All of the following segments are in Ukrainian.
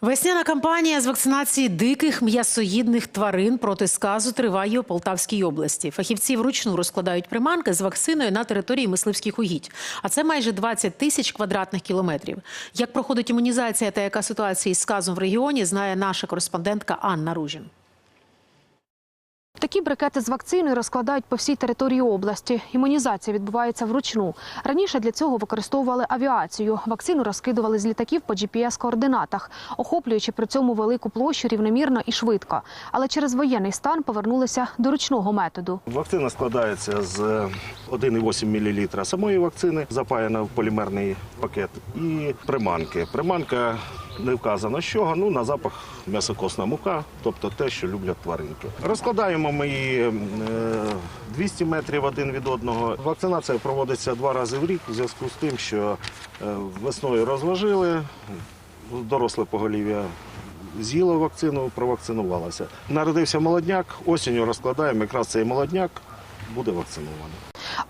Весняна кампанія з вакцинації диких м'ясоїдних тварин проти сказу триває у Полтавській області. Фахівці вручну розкладають приманки з вакциною на території мисливських угідь. А це майже 20 тисяч квадратних кілометрів. Як проходить імунізація та яка ситуація із сказом в регіоні, знає наша кореспондентка Анна Ружін. Такі брикети з вакциною розкладають по всій території області. Імунізація відбувається вручну. Раніше для цього використовували авіацію. Вакцину розкидували з літаків по GPS-координатах, охоплюючи при цьому велику площу рівномірно і швидко. Але через воєнний стан повернулися до ручного методу. Вакцина складається з 1,8 мл самої вакцини, запаяна в полімерний пакет, і приманки. Приманка не вказано з чого, ну на запах м'ясокосна мука, тобто те, що люблять тваринки. Розкладаємо ми її е, 200 метрів один від одного. Вакцинація проводиться два рази в рік в зв'язку з тим, що е, весною розважили, доросле поголів'я з'їло вакцину, провакцинувалося. Народився молодняк, осінню розкладаємо, якраз цей молодняк буде вакцинований.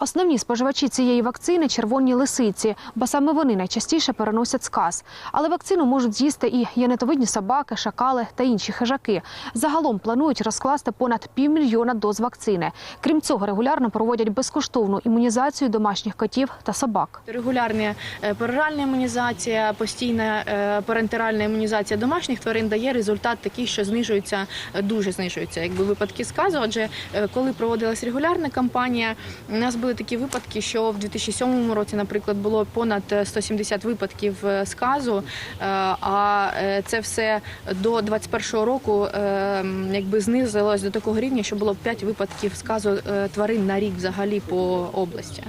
Основні споживачі цієї вакцини червоні лисиці, бо саме вони найчастіше переносять сказ. Але вакцину можуть з'їсти і янетовидні собаки, шакали та інші хижаки. Загалом планують розкласти понад півмільйона доз вакцини. Крім цього, регулярно проводять безкоштовну імунізацію домашніх котів та собак. Регулярна е, пероральна імунізація, постійна е, парентеральна імунізація домашніх тварин дає результат такий, що знижується, е, дуже знижуються якби випадки сказу. Адже коли проводилась регулярна кампанія, у нас були такі випадки, що в 2007 році, наприклад, було понад е, 170 випадків е, сказу. е, А е, це все до 2021 року е, якби знизилось до такого рівня, що було 5 випадків сказу е, тварин на рік взагалі по області.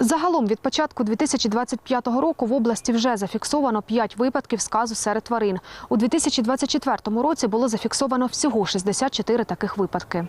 Загалом від початку 2025 року в області вже зафіксовано 5 випадків сказу серед тварин. У 2024 році було зафіксовано всього 64 таких випадки.